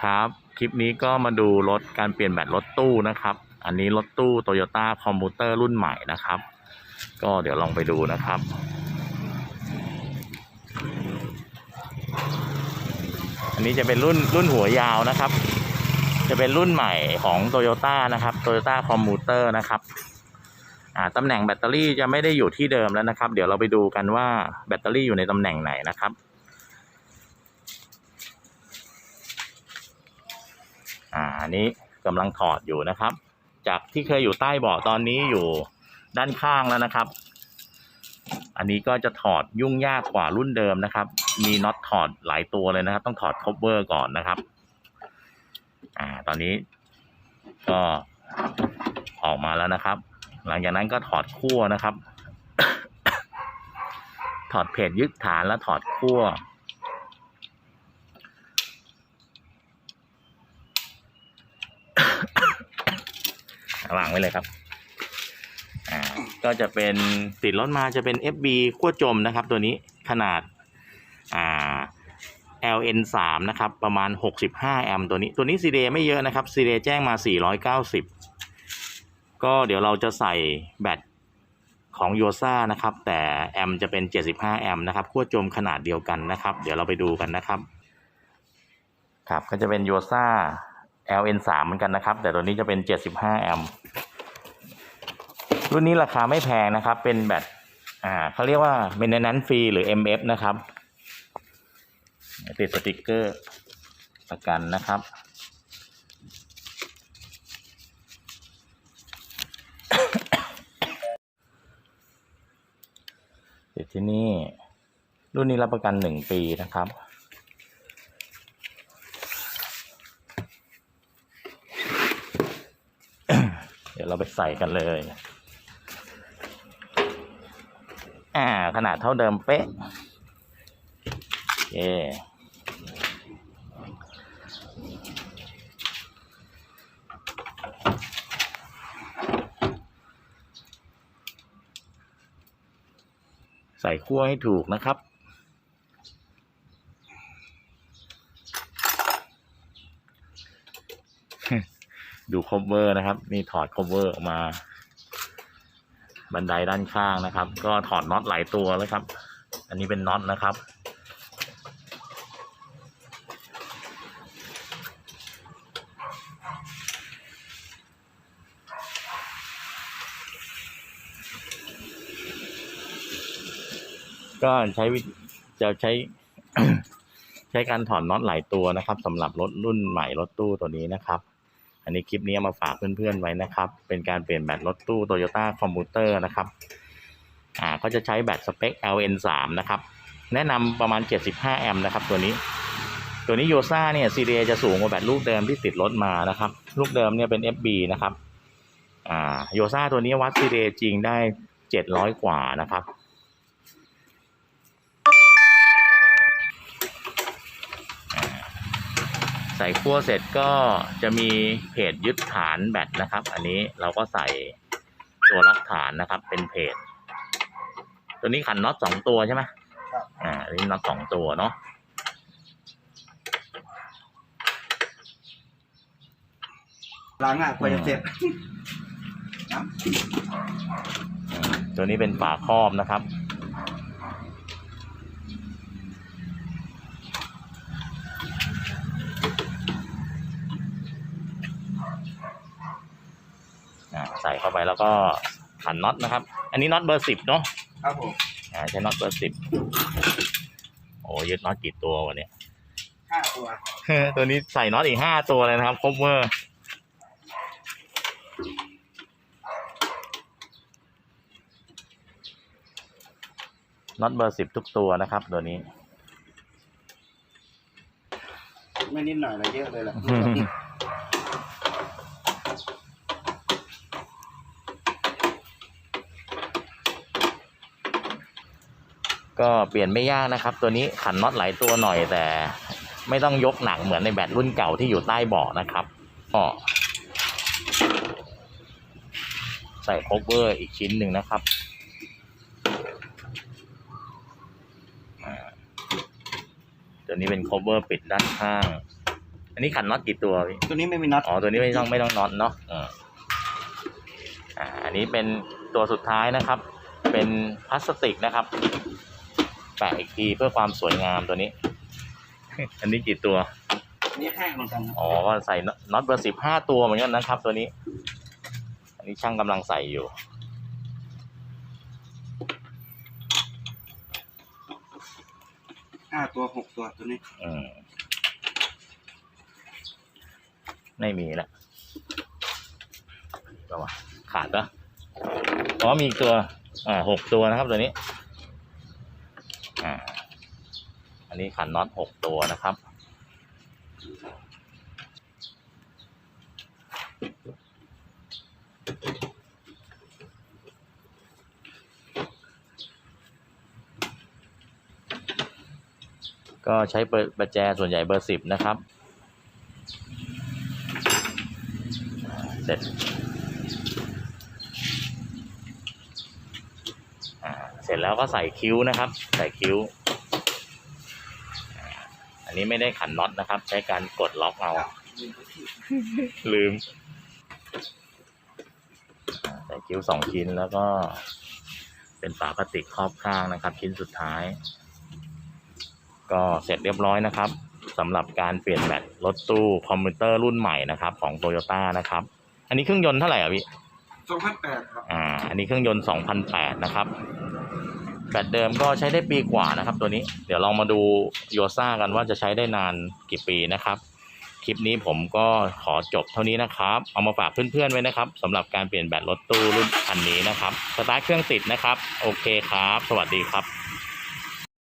ครับคลิปนี้ก็มาดูรถการเปลี่ยนแบตรถตู้นะครับ อันนี้รถตู้ Toyota Commuter รุ่นใหม่นะครับ ก็เดี๋ยวลองไปดูนะครับ อันนี้จะเป็นรุ่นรุ่นหัวยาวนะครับ จะเป็นรุ่นใหม่ของ Toyota นะครับ Toyota Commuter นะครับอ่าตำแหน่งแบตเตอรี่จะไม่ได้อยู่ที่เดิมแล้วนะครับ เดี๋ยวเราไปดูกันว่าแบตเตอรี่อยู่ในตำแหน่งไหนนะครับ อันนี้กำลังถอดอยู่นะครับ จากที่เคยอยู่ใต้เบาะตอนนี้อยู่ด้านข้างแล้วนะครับ อันนี้ก็จะถอดยุ่งยากกว่ารุ่นเดิมนะครับ มีน็อตถอดหลายตัวเลยนะครับ ต้องถอดคบเวอร์ก่อนนะครับ อ่า ตอนนี้ ก็ออกมาแล้วนะครับ หลังจากนั้นก็ถอดขั้วนะครับ ถอดเพจยึดฐานแล้วถอดขั้ว วางไว้เลยครับอ่าก็จะเป็นติดรถมาจะเป็น FB ขั้วจมนะครับ ตัวนี้ขนาดอ่า LN 3 นะครับ ประมาณ 65 แอมป์ตัวนี้ ตัวนี้ CD ไม่เยอะนะครับ CD แจ้งมา 490 ก็เดี๋ยวเราจะใส่แบตของโยซ่านะครับ แต่แอมป์จะเป็น 75 แอมป์นะครับขั้วจมขนาดเดียวกันนะครับ เดี๋ยวเราไปดูกันนะครับ ครับก็จะเป็นโยซ่า LN 3 เหมือนกันนะครับ แต่ตัวนี้จะเป็น 75 แอมป์รุ่นนี้ราคาไม่แพงนะครับ เป็นแบตอ่าเขาเรียกว่า maintenance free หรือ MF นะครับ ติดสติกเกอร์ประกันนะครับ ติดที่นี่ รุ่นนี้รับประกันหนึ่งปีนะครับ เดี๋ยวเราไปใส่กันเลย อ่า ขนาดเท่าเดิมเป๊ะโอเคใส่ขั้วให้ถูกนะครับ ดูคอเวอร์นะครับ นี่ถอดคอเวอร์ออกมา บันไดด้านข้างนะครับ ก็ถอดน็อตหลายตัวแล้วครับ อันนี้เป็นน็อตนะครับ ก็ใช้วิจะใช้ใช้การถอดน็อตหลายตัวนะครับสำหรับรถรุ่นใหม่รถตู้ตัวนี้นะครับ อันนี้คลิปนี้เอามาฝากเพื่อนๆไว้นะครับ เป็นการเปลี่ยนแบตรถตู้ Toyota Commuter นะครับ อ่าก็จะใช้แบตสเปค LN3 นะครับ แนะนำประมาณ 75 แอมป์นะครับตัวนี้ ตัวนี้โยซ่าเนี่ย CDA จะสูงกว่าแบตลูกเดิมที่ติดรถมานะครับ ลูกเดิมเนี่ยเป็น FB นะครับ อ่าโยซ่าตัวนี้วัด CDA จริงได้ 700 กว่านะครับ ใส่ขั้วเสร็จก็จะมีเพจยึดฐานแบตนะครับ อันนี้เราก็ใส่ตัวล็อกฐานนะครับ เป็นเพจตัวนี้ขันน็อตสองตัวใช่ไหมครับอ่าอันนี้น็อตสองตัวเนาะล้างอะกว่าจะเสร็จครับอืมตัวนี้เป็นฝาครอบนะครับ ใส่เข้าไปแล้วก็ขันน็อตนะครับ อันนี้น็อตเบอร์สิบเนาะครับผมอ่าใช้น็อตเบอร์สิบโอ้ยึดน็อตกี่ตัววะเนี่ยห้าตัวตัวนี้ใส่น็อตอีกห้าตัวเลยนะครับครบเวอร์น็อตเบอร์สิบทุกตัวนะครับ ตัวนี้ ไม่นิดหน่อยเลยเยอะเลยแหละ ก็เปลี่ยนไม่ยากนะครับ ตัวนี้ขันน็อตหลายตัวหน่อยแต่ ไม่ต้องยกหนักเหมือนในแบตรุ่นเก่าที่อยู่ใต้เบาะนะครับก็ใส่โคเวอร์อีกชิ้นหนึ่งนะครับอ่าตัวนี้เป็นโคเวอร์ปิดด้านข้าง อันนี้ขันน็อตกี่ตัวพี่ตัวนี้ไม่มีน็อตอ๋อตัวนี้ไม่ต้องไม่ต้องน็อตเนาะอืมอ่าอันนี้เป็นตัวสุดท้ายนะครับ เป็นพลาสติกนะครับ แปะอีกทีเพื่อความสวยงามตัวนี้ อันนี้กี่ตัวอันนี่ห้าเหมือนกันครับอ๋อก็ใส่น็อตเบอร์สิบห้าตัวเหมือนกันนะครับ ตัวนี้ อันนี้ช่างกำลังใส่อยู่ห้าตัวหกตัวตัวนี้ อืมไม่มีละก็ว่าขาดปะอ๋อมีอีกตัว อ่าหกตัวนะครับตัวนี้ อ่าอันนี้ขันน็อตหกตัวนะครับ ก็ใช้เบอร์ประแจส่วนใหญ่เบอร์สิบนะครับ เสร็จอ่าเส ร็จแล้วก็ใส่คิ้วนะครับ ใส่คิ้วอ่าอันนี้ไม่ได้ขันน็อตนะครับ ใช้การกดล็อกเอา ลืมอ่าใส่คิ้วสองชิ้นแล้วก็ เป็นฝาพลาสติกครอบข้างนะครับ ชิ้นสุดท้าย ก็เสร็จเรียบร้อยนะครับสำหรับการเปลี่ยนแบตรถตู้คอมพิวเตอร์รุ่นใหม่นะครับ ของโตโยต้านะครับ อันนี้เครื่องยนต์เท่าไหร่อะพี่สองพันแปดครับ อ่า อันนี้เครื่องยนต์ 2008 นะครับ แบตเดิมก็ใช้ได้ปีกว่านะครับ ตัวนี้เดี๋ยวลองมาดูโยซ่ากันว่าจะใช้ได้นานกี่ปีนะครับ คลิปนี้ผมก็ขอจบเท่านี้นะครับ เอามาฝากเพื่อนๆไว้นะครับสำหรับการเปลี่ยนแบตรถตู้รุ่นคันนี้นะครับสตาร์ทเครื่องติดนะครับ โอเคครับ สวัสดีครับ